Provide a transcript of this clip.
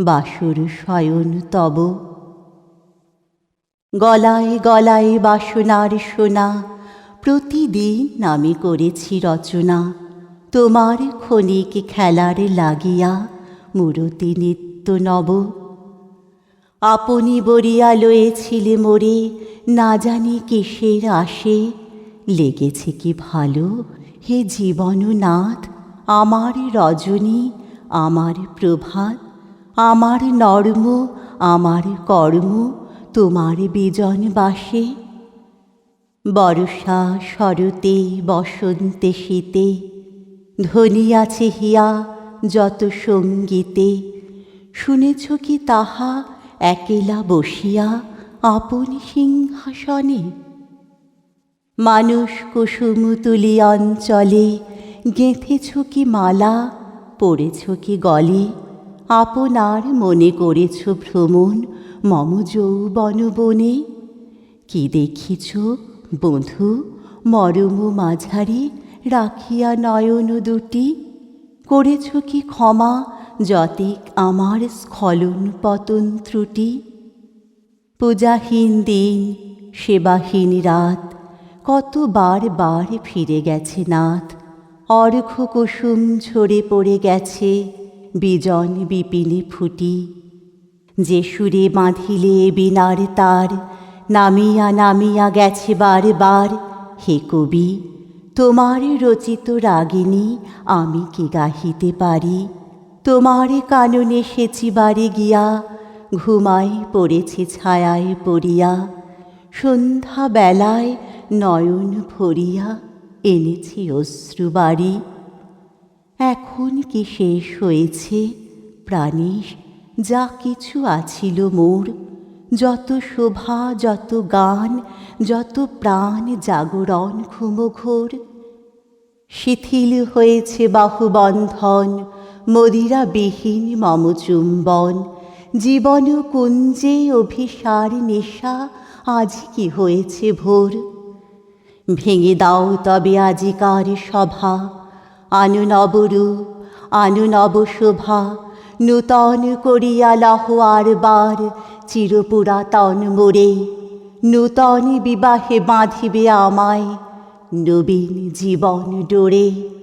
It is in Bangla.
বাসর শয়ন তব। গলায় গলায় বাসনার সোনা, প্রতিদিন আমি করেছি রচনা। তোমার ক্ষণিক খেলার লাগিয়া মূরতি নিত্য নব। আপনি বরিয়া লয়েছিলে মোরে, না জানি কিসের আসে। লেগেছে কি ভালো হে জীবননাথ, আমার রজনী, আমার প্রভাত। আমার নর্ম, আমার কর্ম, তোমার বিজন বাসে। বর্ষা শরতে, বসন্তে, শীতে, ধ্বনি আছে হিয়া যত সঙ্গীতে। শুনেছ কি তাহা একেলা বসিয়া আপন সিংহাসনে? মানুষ কুসুম তুলি অঞ্চলে, গেঁথেছ কি মালা, পড়েছ কি গলে? আপনার মনে করেছ ভ্রমণ? মম যৌবন বনে কি দেখিছ বধূ মরম মাঝারি রাখিয়া নয়ন দুটি। করেছ কি ক্ষমা যতিক আমার স্খলন পতন ত্রুটি? পূজাহীন দিন, সেবাহীন রাত, কতবার বার ফিরে গেছে নাথ? অর্ঘ কুসুম ঝরে পড়ে গেছে। বিজন বিপিনে ফুটি। যে সুরে বাঁধিলে বিনার তার, নামিয়া নামিয়া গেছে বারবার। হে কবি, তোমার রচিত রাগিনী আমি কি গাহিতে পারি? তোমার কাননে সেচি বাড়ি গিয়া ঘুমাই পড়েছে ছায়ায় পড়িয়া। সন্ধ্যা বেলায় নয়ন ভরিয়া এনেছি অশ্রু বাড়ি। এখন কি শেষ হয়েছে? প্রাণীশ, যা কিছু আছিল মোর, যত শোভা, যত গান, যত প্রাণ জাগরণ ঘুমঘোর। শিথিল হয়েছে বাহুবন্ধন মদিরাবিহীন মম চুম্বন। জীবন কুঞ্জে অভিসার নেশা, আজ কি হয়েছে ভোর? ভেঙে দাও তবে আজিকার সভা আনু নবরূপ আনু নব শোভা নূতন করিয়া লহ আর বার, চিরপুরাতন মোরে। নূতন বিবাহে বাঁধিবে আমায় নবীন জীবন ডোরে।